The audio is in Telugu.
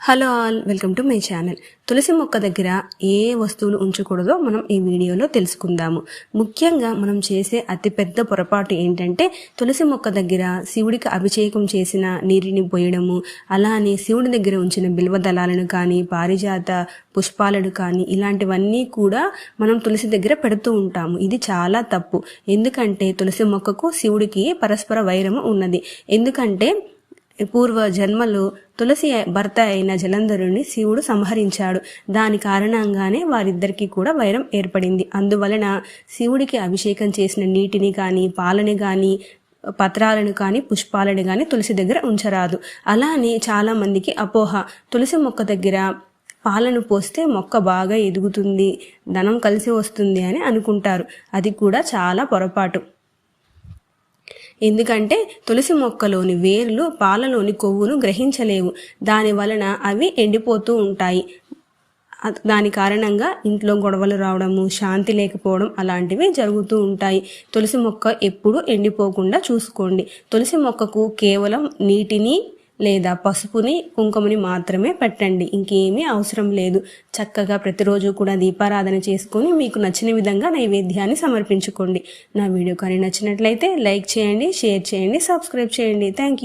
Hello all welcome to my channel. తులసి మొక్క దగ్గర ఏ వస్తువులు ఉంచకూడదో మనం ఈ వీడియోలో తెలుసుకుందాము. ముఖ్యంగా మనం చేసే అతిపెద్ద పొరపాటు ఏంటంటే తులసి మొక్క దగ్గర శివుడికి అభిషేకం చేసిన నీటిని పోయడము అలానే శివుడి దగ్గర ఉంచిన బిల్వ దళాలను కానీ పారిజాత పుష్పాలను కానీ ఇలాంటివన్నీ కూడా మనం తులసి దగ్గర పెడుతూ ఉంటాము. ఇది చాలా తప్పు. ఎందుకంటే తులసి మొక్కకు శివుడికి పరస్పర వైరము ఉన్నది. ఎందుకంటే పూర్వ జన్మలో తులసి భర్త అయిన జలంధరుణ్ణి శివుడు సంహరించాడు. దాని కారణంగానే వారిద్దరికీ కూడా వైరం ఏర్పడింది. అందువలన శివుడికి అభిషేకం చేసిన నీటిని కానీ పాలని కానీ పత్రాలను కానీ పుష్పాలను కానీ తులసి దగ్గర ఉంచరాదు. అలానే చాలా మందికి అపోహ. తులసి మొక్క దగ్గర పాలను పోస్తే మొక్క బాగా ఎదుగుతుంది ధనం కలిసి వస్తుంది అని అనుకుంటారు. అది కూడా చాలా పొరపాటు. ఎందుకంటే తులసి మొక్కలోని వేర్లు పాలలోని కొవ్వును గ్రహించలేవు. దాని వలన అవి ఎండిపోతూ ఉంటాయి. దాని కారణంగా ఇంట్లో గొడవలు రావడము శాంతి లేకపోవడం అలాంటివి జరుగుతూ ఉంటాయి. తులసి మొక్క ఎప్పుడూ ఎండిపోకుండా చూసుకోండి. తులసి మొక్కకు కేవలం నీటిని లేదా పసుపుని కుంకుమని మాత్రమే పెట్టండి. ఇంకేమీ అవసరం లేదు. చక్కగా ప్రతిరోజు కూడా దీపారాధన చేసుకొని మీకు నచ్చిన విధంగా నైవేద్యాన్ని సమర్పించుకోండి. నా వీడియో కానీ నచ్చినట్లయితే లైక్ చేయండి షేర్ చేయండి సబ్స్క్రైబ్ చేయండి. Thank you